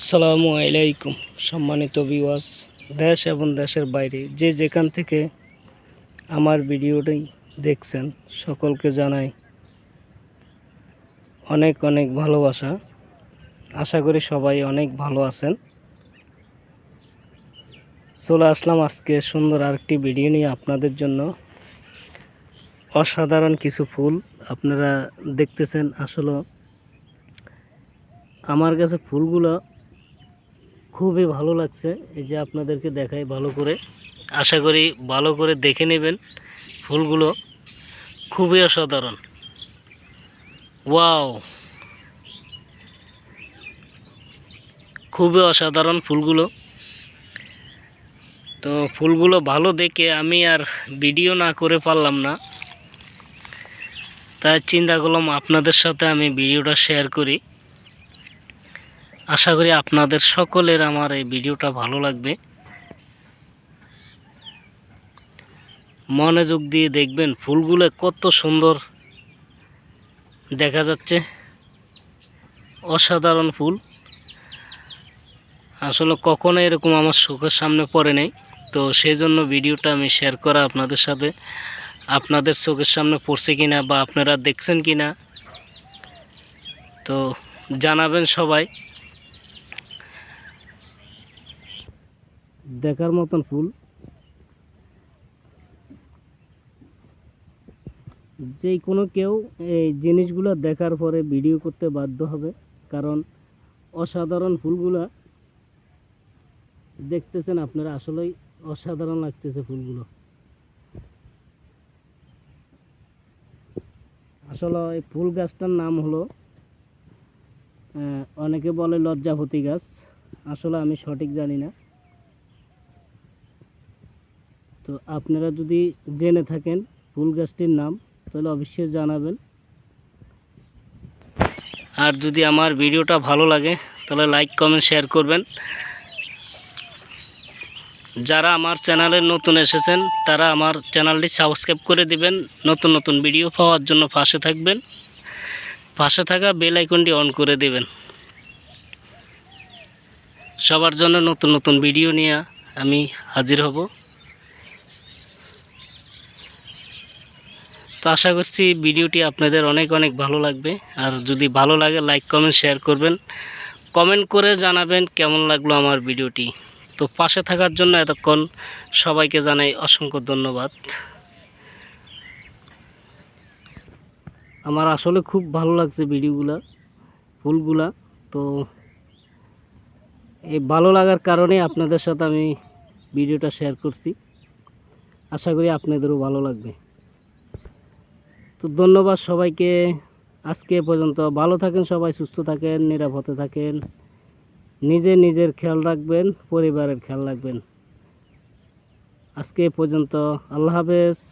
আসসালামু আলাইকুম, সম্মানিত ভিউয়ার্স দেশ এবং দেশের বাইরে যে যেখান থেকে আমার ভিডিওটি দেখছেন, সকলকে জানাই অনেক অনেক ভালোবাসা। আশা করি সবাই অনেক ভালো আছেন। চলে আসলাম আজকে সুন্দর আরেকটি ভিডিও নিয়ে আপনাদের জন্য। অসাধারণ কিছু ফুল আপনারা দেখতেছেন। আসলে আমার কাছে ফুলগুলো খুবই ভালো লাগছে। এই যে আপনাদেরকে দেখাই ভালো করে। আশা করি ভালো করে দেখে নেবেন ফুলগুলো। খুবই অসাধারণ। ওয়াও! খুবই অসাধারণ ফুলগুলো। তো ফুলগুলো ভালো দেখে আমি আর ভিডিও না করে পারলাম না। তাই চিন্তা করলাম আপনাদের সাথে আমি ভিডিওটা শেয়ার করি। আশা করি আপনাদের সকলের আমার এই ভিডিওটা ভালো লাগবে। মনোযোগ দিয়ে দেখবেন ফুলগুলো কত সুন্দর দেখা যাচ্ছে। অসাধারণ ফুল। আসলে কখনো এরকম আমার চোখের সামনে পড়ে নেই। তো সেই জন্য ভিডিওটা আমি শেয়ার করা আপনাদের সাথে। আপনাদের চোখের সামনে পড়ছে কিনা বা আপনারা দেখছেন কিনা। তো জানাবেন সবাই। দেখার মতন ফুল। যে কোনো কেউ এই জিনিসগুলো দেখার পরে ভিডিও করতে বাধ্য হবে, কারণ অসাধারণ ফুলগুলা দেখতেছেন আপনারা, আসলেই অসাধারণ লাগতেছে ফুলগুলো। আসলে এই ফুল গাছটার নাম হলো অনেকে বলে লজ্জাপতি গাছ। আসলে আমি সঠিক জানি না। তো আপনারা যদি জেনে থাকেন ফুল গাছটির নাম, তাহলে অবশ্যই জানাবেন। আর যদি আমার ভিডিওটা ভালো লাগে, তাহলে লাইক, কমেন্ট, শেয়ার করবেন। যারা আমার চ্যানেলে নতুন এসেছেন, তারা আমার চ্যানেলটি সাবস্ক্রাইব করে দিবেন। নতুন নতুন ভিডিও পাওয়ার জন্য পাশে থাকবেন। পাশে থাকা বেল আইকনটি অন করে দেবেন। সবার জন্য নতুন নতুন ভিডিও নিয়ে আমি হাজির হব। তো আশা করছি ভিডিওটি আপনাদের অনেক অনেক ভালো লাগবে। আর যদি ভালো লাগে লাইক কমেন্ট শেয়ার করবেন। কমেন্ট করে জানাবেন কেমন লাগল আমার ভিডিওটি। তো পাশে থাকার জন্য এতক্ষণ সবাইকে জানাই অসংখ্য ধন্যবাদ। আমার আসলে খুব ভালো লাগছে ভিডিওগুলা, ফুলগুলা। তো এই ভালো লাগার কারণে আপনাদের সাথে আমি ভিডিওটা শেয়ার করছি। আশা করি আপনাদেরও ভালো লাগবে। তো ধন্যবাদ সবাইকে। আজকে পর্যন্ত ভালো থাকেন সবাই, সুস্থ থাকেন, নিরাপদে থাকেন। নিজে নিজের খেয়াল রাখবেন, পরিবারের খেয়াল রাখবেন। আজকে পর্যন্ত আল্লাহ হাফেজ।